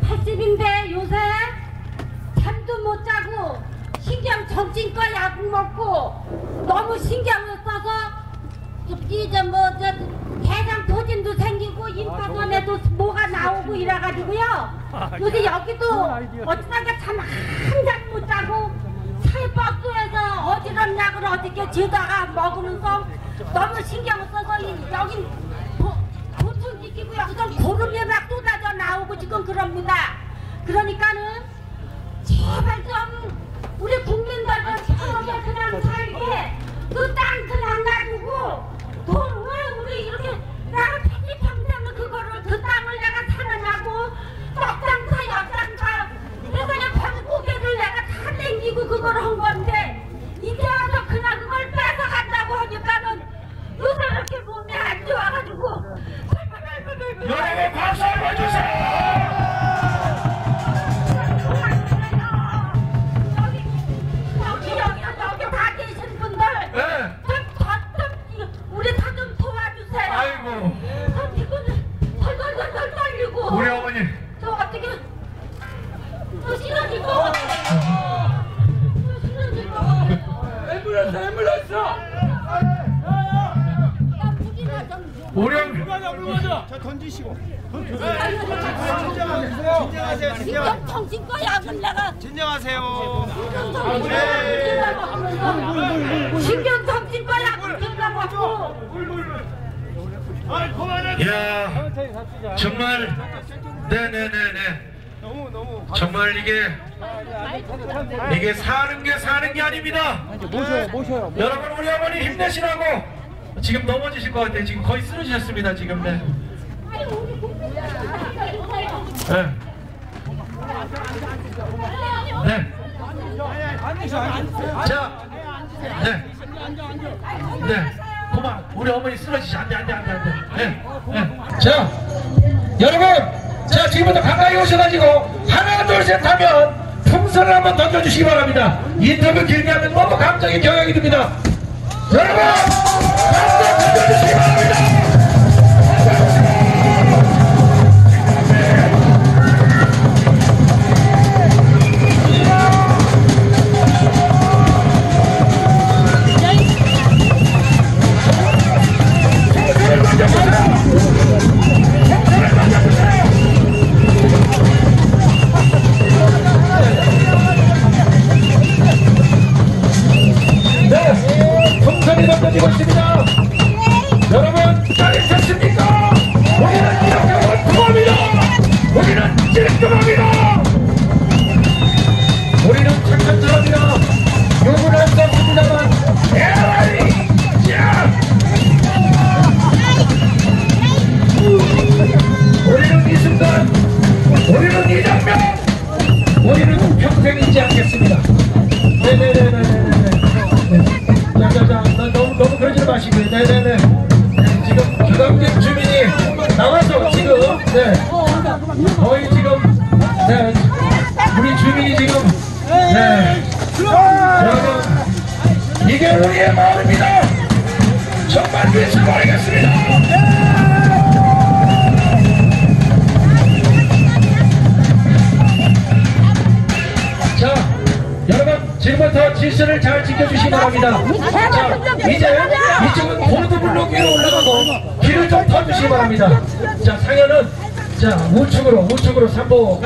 80인데 요새 잠도 못 자고 신경 정신과 약 먹고 너무 신경을 써서 이제 뭐저 대장 토진도 생기고 임파선에도 뭐가 나오고 이래가지고요. 요새 여기도 어쩌다가 잠한잠못 자고 차에 버스에서 어지런 약을 어저께 재다가 먹으면서 너무 신경을 써서 이- 여긴 고- 고통 지키고 여기서 고름이 막 쏟아져 나오고 지금 그럽니다. 그러니까는 제발 좀 우리 국민들은 처음에 그냥 살게. 그 땅 그냥 놔 어머니 저 어떻게? 저 쓰러질 것 같아요. 저 쓰러질 것 같아요. 앰뷸런스 앰뷸런스. 우리 어머니 저 던지시고. 지금 정신과 약은 내가. 진정하세요. 신경 정신과 약을 준다고 하고. 야 정말 네네네네 정말 이게 이게 사는 게 사는 게 아닙니다. 모셔요, 모셔요. 여러분 우리 어머니 힘내시라고 지금 넘어지실 것 같아요. 지금 거의 쓰러지셨습니다. 지금 네. 네. 네. 자, 네. 네. 그만, 우리 어머니 쓰러지시 안 돼, 안 돼, 안 돼, 안 돼. 네. 네. 자, 여러분, 자, 지금부터 가까이 오셔가지고, 하나, 둘, 셋 하면, 풍선을 한번 던져주시기 바랍니다. 인터뷰 길게 하면 너무 감정이 경향이 듭니다. 여러분, 찔끔합니다. 우리는 착한 사람이라 욕을 할 수 없습니다만, 에라이, 야! 우리는 이 순간, 우리는 이 장면, 우리는 평생 잊지 않겠습니다. 네네네네네네. 자자자, 너무 너무 그러지 마시고요. 네네네. 지금 기강진 주민이 나와서 지금 네 거의 지금 네 여러분 이게 우리의 마음입니다. 정말 미쳐버리겠습니다. 자, 여러분 지금부터 질서를 잘 지켜주시기 바랍니다. 자, 이제 이쪽은 보드블록 위로 올라가고 길을 좀 터주시기 바랍니다. 자, 상현은 자 우측으로 우측으로 3보